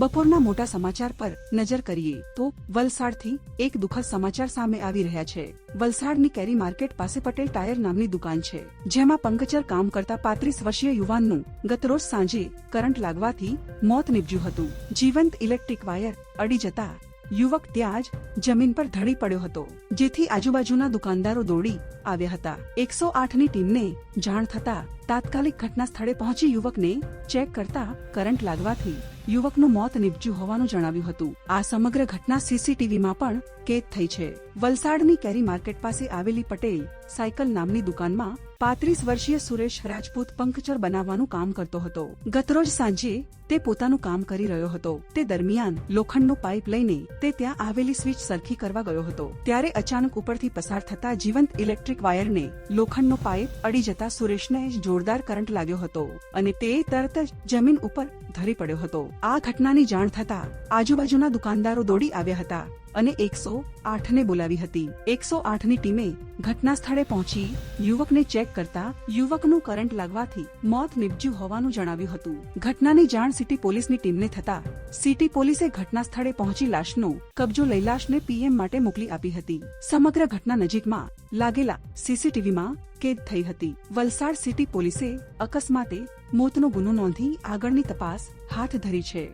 બપોરના મોટા સમાચાર પર નજર કરીએ તો વલસાડથી એક દુઃખદ સમાચાર સામે આવી રહ્યા છે. વલસાડની કેરી માર્કેટ પાસે પટેલ ટાયર નામની દુકાન છે, જેમાં પંકચર કામ કરતા પાંત્રીસ વર્ષીય યુવાનનું ગતરોજ સાંજે કરંટ લાગવાથી મોત નીપજ્યું હતું. જીવંત ઇલેક્ટ્રિક વાયર અડી જતા યુવક ત્યાં જ જમીન પર ધડી પડ્યો હતો, જેથી આજુબાજુના દુકાનદારો દોડી આવ્યા હતા. એકસો આઠની ટીમને જાણ થતા તાત્કાલિક ઘટના સ્થળે પહોંચી યુવકને ચેક કરતા કરંટ લાગવાથી યુવકનું મોત નિપજ્યું હોવાનું જણાવ્યું હતું. આ સમગ્ર ઘટના સીસીટીવીમાં પણ કેદ થઈ છે. વલસાડની કેરી માર્કેટ પાસે આવેલી પટેલ સાયકલ નામની દુકાનમાં પાંત્રીસ વર્ષીય સુરેશ રાજપૂત પંકચર બનાવવાનું કામ કરતો હતો. ગતરોજ સાંજે તે પોતાનું કામ કરી રહ્યો હતો. તે દરમિયાન લોખંડનો પાઇપ લઈને તે ત્યાં આવેલી સ્વિચ સરખી કરવા ગયો હતો. ત્યારે અચાનક ઉપરથી પસાર થતા જીવંત ઇલેક્ટ્રિક વાયરને લોખંડનો પાઇપ અડી જતા સુરેશને જોરદાર કરંટ લાગ્યો હતો અને તે તરત જ જમીન ઉપર ધરી પડ્યો હતો. આ ઘટનાની જાણ થતા આજુબાજુના દુકાનદારો દોડી આવ્યા હતા. અને એકસો આઠને બોલાવી હતી. એકસો આઠની ટીમે ઘટના સ્થળે પહોંચી યુવકને ચેક કરતા યુવકનું કરંટ લાગવાથી મોત નીપજ્યું હોવાનું જણાવ્યું હતું. ઘટનાની જાણ સિટી પોલીસની ટીમને થતા સિટી પોલીસે ઘટના સ્થળે પહોંચી લાશનો કબજો લઈ લાશને પીએમ માટે મોકલી આપી હતી. સમગ્ર ઘટના નજીકમાં લાગેલા સીસીટીવીમાં કેદ થઈ હતી. વલસાડ સિટી પોલીસે અકસ્માતે મોતનો ગુનો નોંધી આગળની તપાસ હાથ ધરી છે.